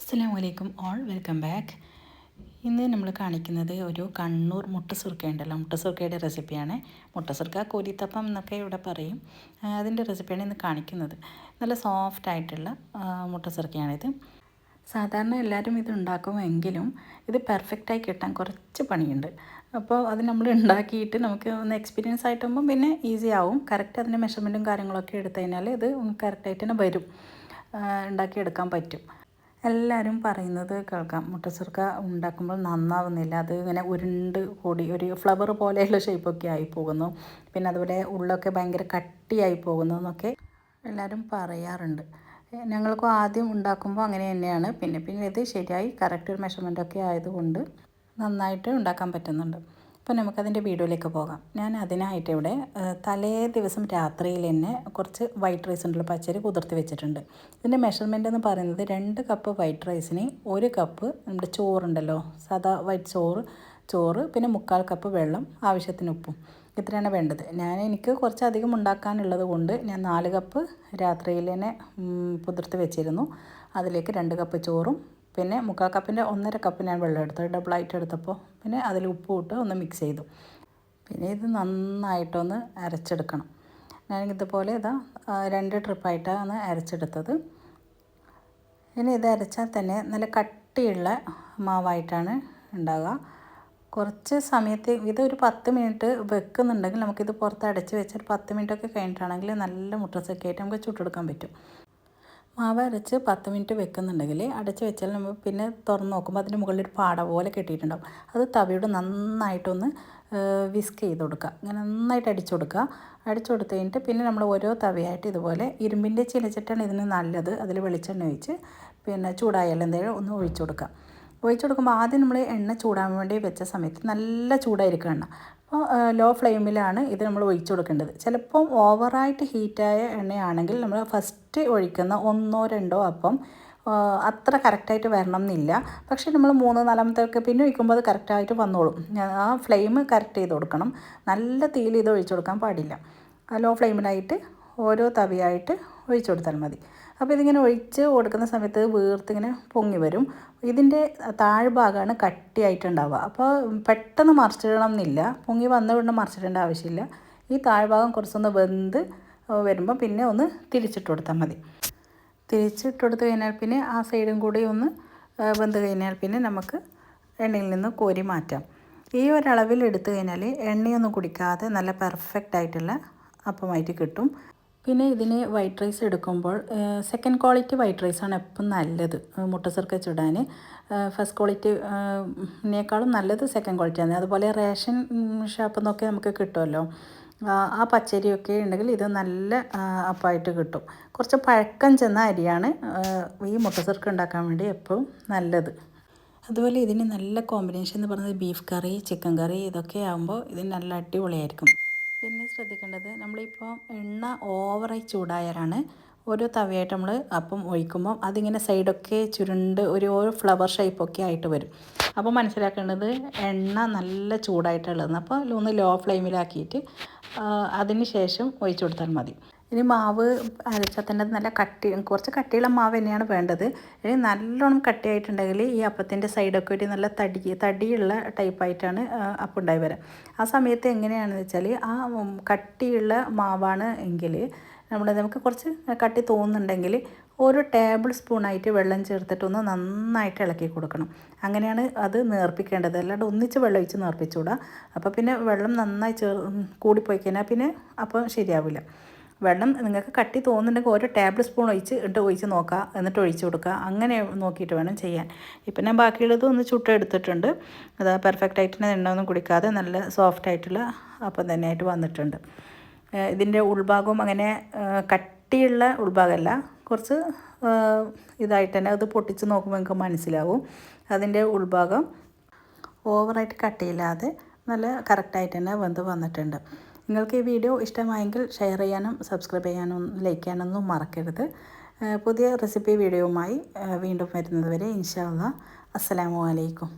അസ്സാം വലൈക്കും all welcome back. ഇന്ന് നമ്മൾ കാണിക്കുന്നത് ഒരു കണ്ണൂർ മുട്ട സുർക്ക ഉണ്ടല്ലോ. മുട്ട സുർക്കയുടെ റെസിപ്പിയാണ്. മുട്ട സുർക്ക കോരിത്തപ്പം എന്നൊക്കെ ഇവിടെ പറയും. അതിന്റെ റെസിപ്പിയാണ് ഇന്ന് കാണിക്കുന്നത്. നല്ല സോഫ്റ്റ് ആയിട്ടുള്ള മുട്ട സുർക്കയാണിത് സാധാരണ എല്ലാവരും ഇത് ഉണ്ടാക്കുമെങ്കിലും ഇത് പെർഫെക്റ്റായി കിട്ടാൻ കുറച്ച് പണിയുണ്ട്. അപ്പോൾ അത് നമ്മൾ ഉണ്ടാക്കിയിട്ട് നമുക്ക് ഒന്ന് എക്സ്പീരിയൻസ് ആയിട്ടുമ്പോൾ പിന്നെ ഈസി ആവും. കറക്റ്റ് അതിന്റെ മെഷർമെന്റും കാര്യങ്ങളൊക്കെ എടുത്തു കഴിഞ്ഞാൽ ഇത് കറക്റ്റായിട്ട് തന്നെ വരും. ഉണ്ടാക്കിയെടുക്കാൻ പറ്റും. എല്ലാവരും പറയുന്നത് കേൾക്കാം. മുട്ടച്ചുർക്ക ഉണ്ടാക്കുമ്പോൾ നന്നാവുന്നില്ല. അത് ഇങ്ങനെ ഉരുണ്ട് കൂടി ഒരു ഫ്ലവർ പോലെയുള്ള ഷേപ്പൊക്കെ ആയി പോകുന്നു. പിന്നെ അതുപോലെ ഉള്ളൊക്കെ ഭയങ്കര കട്ടിയായി പോകുന്നു എന്നൊക്കെ എല്ലാവരും പറയാറുണ്ട്. ഞങ്ങൾക്ക് ആദ്യം ഉണ്ടാക്കുമ്പോൾ അങ്ങനെ തന്നെയാണ്. പിന്നെ പിന്നെ ഇത് ശരിയായി കറക്റ്റ് ഒരു മെഷർമെന്റൊക്കെ ആയതുകൊണ്ട് നന്നായിട്ട് ഉണ്ടാക്കാൻ പറ്റുന്നുണ്ട്. അപ്പോൾ നമുക്കതിന്റെ വീഡിയോയിലേക്ക് പോകാം. ഞാൻ അതിനായിട്ട് ഇവിടെ തലേ ദിവസം രാത്രിയിൽ തന്നെ കുറച്ച് വൈറ്റ് റൈസ് ഉണ്ടല്ലോ പച്ചരി കുതിർത്ത് വെച്ചിട്ടുണ്ട്. ഇതിന്റെ മെഷർമെന്റ് എന്ന് പറയുന്നത് രണ്ട് കപ്പ് വൈറ്റ് റൈസിന് ഒരു കപ്പ് നമ്മുടെ ചോറുണ്ടല്ലോ സാധാ വൈറ്റ് ചോറ് ചോറ് പിന്നെ മുക്കാൽ കപ്പ് വെള്ളം ആവശ്യത്തിന് ഉപ്പും. ഇത്രയാണ് വേണ്ടത്. ഞാൻ എനിക്ക് കുറച്ചധികം ഉണ്ടാക്കാനുള്ളത് കൊണ്ട് ഞാൻ നാല് കപ്പ് രാത്രിയിൽ തന്നെ കുതിർത്ത് വെച്ചിരുന്നു. അതിലേക്ക് രണ്ട് കപ്പ് ചോറും പിന്നെ മുക്കാൽ കപ്പിന്റെ ഒന്നര കപ്പ് ഞാൻ വെള്ളം എടുത്തു. ഡബിളായിട്ട് എടുത്തപ്പോൾ പിന്നെ അതിൽ ഉപ്പ് ഇട്ട് ഒന്ന് മിക്സ് ചെയ്തു. പിന്നെ ഇത് നന്നായിട്ടൊന്ന് അരച്ചെടുക്കണം. ഞാൻ ഇതുപോലെ ഇതാ രണ്ട് ട്രിപ്പായിട്ടാണ് അരച്ചെടുത്തത്. ഇനി ഇത് അരച്ചാൽ തന്നെ നല്ല കട്ടിയുള്ള മാവായിട്ടാണ് ഉണ്ടാകുക കുറച്ച് സമയത്ത് ഒരു പത്ത് മിനിറ്റ് വെക്കുന്നുണ്ടെങ്കിൽ നമുക്കിത് പുറത്ത് അടച്ച് വെച്ചാൽ പത്ത് മിനിറ്റൊക്കെ കഴിഞ്ഞിട്ടാണെങ്കിൽ നല്ല മുട്ടസൊക്കെ ആയിട്ട് നമുക്ക് ചുട്ടെടുക്കാൻ പറ്റും. മാവ് അരച്ച് പത്ത് മിനിറ്റ് വെക്കുന്നുണ്ടെങ്കിൽ അടച്ച് വെച്ചാൽ നമ്മൾ പിന്നെ തുറന്ന് നോക്കുമ്പോൾ അതിന്റെ മുകളിൽ ഒരു പാട പോലെ കെട്ടിയിട്ടുണ്ടാവും. അത് തവിയോട് നന്നായിട്ടൊന്ന് വിസ്ക് ചെയ്ത് കൊടുക്കുക. അങ്ങനെ നന്നായിട്ട് അടിച്ചു കൊടുക്കുക. അടിച്ചു കൊടുത്ത് കഴിഞ്ഞിട്ട് പിന്നെ നമ്മൾ ഓരോ തവയായിട്ട് ഇതുപോലെ ഇരുമ്പിന്റെ ചിലച്ചിട്ടാണ് ഇതിന് നല്ലത്. അതിൽ വെളിച്ചെണ്ണ ഒഴിച്ച് പിന്നെ ചൂടായാലും എന്തെങ്കിലും ഒന്ന് ഒഴിച്ചു കൊടുക്കുക. ഒഴിച്ചു കൊടുക്കുമ്പോൾ ആദ്യം നമ്മൾ എണ്ണ ചൂടാൻ വേണ്ടി വെച്ച സമയത്ത് നല്ല ചൂടായിരിക്കും എണ്ണ. അപ്പോൾ ലോ ഫ്ലെയിമിലാണ് ഇത് നമ്മൾ ഒഴിച്ചു കൊടുക്കേണ്ടത്. ചിലപ്പം ഓവറായിട്ട് ഹീറ്റായ എണ്ണയാണെങ്കിൽ നമ്മൾ ഫസ്റ്റ് ഒഴിക്കുന്ന ഒന്നോ രണ്ടോ അപ്പം അത്ര കറക്റ്റായിട്ട് വരണം എന്നില്ല പക്ഷേ നമ്മൾ മൂന്ന് നാലാമത്തൊക്കെ പിന്നെ ഒഴിക്കുമ്പോൾ അത് കറക്റ്റായിട്ട് വന്നോളും. ആ ഫ്ലെയിം കറക്റ്റ് ചെയ്ത് കൊടുക്കണം. നല്ല തീയിൽ ഇത് ഒഴിച്ചു കൊടുക്കാൻ പാടില്ല. ലോ ഫ്ലെയിമിലായിട്ട് ഓരോ തവിയായിട്ട് ഒഴിച്ചു കൊടുത്താൽ മതി. അപ്പോൾ ഇതിങ്ങനെ ഒഴിച്ച് കൊടുക്കുന്ന സമയത്ത് വീർത്തിങ്ങനെ പൊങ്ങി വരും. ഇതിന്റെ താഴ്ഭാഗമാണ് കട്ടിയായിട്ടുണ്ടാവുക. അപ്പോൾ പെട്ടെന്ന് മറിച്ചിടണം എന്നില്ല. പൊങ്ങി വന്ന ഉടനെ മറിച്ചിടേണ്ട ആവശ്യമില്ല. ഈ താഴ്ഭാഗം കുറച്ചൊന്ന് വെന്ത് വരുമ്പോൾ പിന്നെ ഒന്ന് തിരിച്ചിട്ട് കൊടുത്താൽ മതി. തിരിച്ചിട്ട് കൊടുത്തു കഴിഞ്ഞാൽ പിന്നെ ആ സൈഡും കൂടി ഒന്ന് വെന്ത് കഴിഞ്ഞാൽ പിന്നെ നമുക്ക് എണ്ണയിൽ നിന്ന് കോരി മാറ്റാം. ഈ ഒരളവിൽ എടുത്തു കഴിഞ്ഞാൽ എണ്ണയൊന്നും കുടിക്കാതെ നല്ല പെർഫെക്റ്റ് ആയിട്ടുള്ള അപ്പമായിട്ട് കിട്ടും. പിന്നെ ഇതിന് വൈറ്റ് റൈസ് എടുക്കുമ്പോൾ സെക്കൻഡ് ക്വാളിറ്റി വൈറ്റ് റൈസാണ് എപ്പം നല്ലത്? മുട്ട ചെറുക്ക ചുടാൻ ഫസ്റ്റ് ക്വാളിറ്റി നേക്കാളും നല്ലത് സെക്കൻഡ് ക്വാളിറ്റിയാണ് അതുപോലെ റേഷൻ ഷോപ്പിൽ നിന്നൊക്കെ നമുക്ക് കിട്ടുമല്ലോ. ആ പച്ചരിയൊക്കെ ഉണ്ടെങ്കിൽ ഇത് നല്ല അപ്പായിട്ട് കിട്ടും. കുറച്ച് പഴക്കം ചെന്ന അരിയാണ് ഈ മുട്ട മുട്ടച്ചെറുക്ക് ഉണ്ടാക്കാൻ വേണ്ടി എപ്പോഴും നല്ലത്. അതുപോലെ ഇതിന് നല്ല കോമ്പിനേഷൻ എന്ന് പറയുന്നത് ബീഫ് കറി ചിക്കൻ കറി ഇതൊക്കെ ആകുമ്പോൾ ഇത് നല്ല അടിപൊളിയായിരിക്കും. പിന്നെ ശ്രദ്ധിക്കേണ്ടത് നമ്മളിപ്പോൾ എണ്ണ ഓവറായി ചൂടായാലാണ് ഓരോ തവയായിട്ട് നമ്മൾ അപ്പം ഒഴിക്കുമ്പോൾ അതിങ്ങനെ സൈഡൊക്കെ ചുരുണ്ട് ഒരു ഓരോ ഫ്ലവർ ഷേപ്പൊക്കെ ആയിട്ട് വരും. അപ്പോൾ മനസ്സിലാക്കേണ്ടത് എണ്ണ നല്ല ചൂടായിട്ടുള്ളതെന്ന് അപ്പോൾ ഒന്ന് ലോ ഫ്ലെയിമിലാക്കിയിട്ട് അതിന് ശേഷം ഒഴിച്ചു കൊടുത്താൽ മതി. ഇനി മാവ് അരച്ചാൽ തന്നെ നല്ല കട്ടി കുറച്ച് കട്ടിയുള്ള മാവ് തന്നെയാണ് വേണ്ടത്. ഇനി നല്ലോണം കട്ടിയായിട്ടുണ്ടെങ്കിൽ ഈ അപ്പത്തിന്റെ സൈഡൊക്കെ ഒരു നല്ല തടി തടിയുള്ള ടൈപ്പായിട്ടാണ് അപ്പം ഉണ്ടായി വരാം. ആ സമയത്ത് എങ്ങനെയാണെന്ന് വെച്ചാൽ ആ കട്ടിയുള്ള മാവാണ് എങ്കിൽ നമ്മൾ നമുക്ക് കുറച്ച് കട്ടി തോന്നുന്നുണ്ടെങ്കിൽ ഒരു ടേബിൾ സ്പൂണായിട്ട് വെള്ളം ചേർത്തിട്ട് ഒന്ന് നന്നായിട്ട് ഇളക്കി കൊടുക്കണം. അങ്ങനെയാണ് അത് നേർപ്പിക്കേണ്ടത്. അല്ലാണ്ട് ഒന്നിച്ച് വെള്ളം ഒഴിച്ച് നേർപ്പിച്ചുകൂടാ അപ്പോൾ പിന്നെ വെള്ളം നന്നായി ചേർ കൂടിപ്പോയി കഴിഞ്ഞാൽ പിന്നെ അപ്പം ശരിയാവില്ല. വെള്ളം നിങ്ങൾക്ക് കട്ടി തോന്നുന്നുണ്ടെങ്കിൽ ഓരോ ടേബിൾ സ്പൂൺ ഒഴിച്ച് ഇട്ട് ഒഴിച്ച് നോക്കുക. എന്നിട്ട് ഒഴിച്ച് കൊടുക്കുക. അങ്ങനെ നോക്കിയിട്ട് വേണം ചെയ്യാൻ. ഇപ്പം ഞാൻ ബാക്കിയുള്ളത് ഒന്ന് ചുട്ടെടുത്തിട്ടുണ്ട്. അത് പെർഫെക്റ്റ് ആയിട്ട് എണ്ണ കുടിക്കാതെ നല്ല സോഫ്റ്റ് ആയിട്ടുള്ള അപ്പം തന്നെയായിട്ട് വന്നിട്ടുണ്ട്. ഏഹ് ഇതിന്റെ ഉൾഭാഗവും അങ്ങനെ കട്ടിയുള്ള ഉൾഭാഗമല്ല. കുറച്ച് ഇതായിട്ട് തന്നെ അത് പൊട്ടിച്ച് നോക്കുമ്പോൾ നിങ്ങൾക്ക് മനസ്സിലാവും. അതിന്റെ ഉൾഭാഗം ഓവറായിട്ട് കട്ടിയില്ലാതെ നല്ല കറക്റ്റായിട്ട് തന്നെ വെന്ത് വന്നിട്ടുണ്ട്. നിങ്ങൾക്ക് ഈ വീഡിയോ ഇഷ്ടമായെങ്കിൽ ഷെയർ ചെയ്യാനും സബ്സ്ക്രൈബ് ചെയ്യാനും ലൈക്ക് ചെയ്യാനൊന്നും മറക്കരുത്. പുതിയ റെസിപ്പി വീഡിയോയുമായി വീണ്ടും വരുന്നതുവരെ ഇൻഷാ അല്ലാ അസ്സലാമു അലൈക്കും.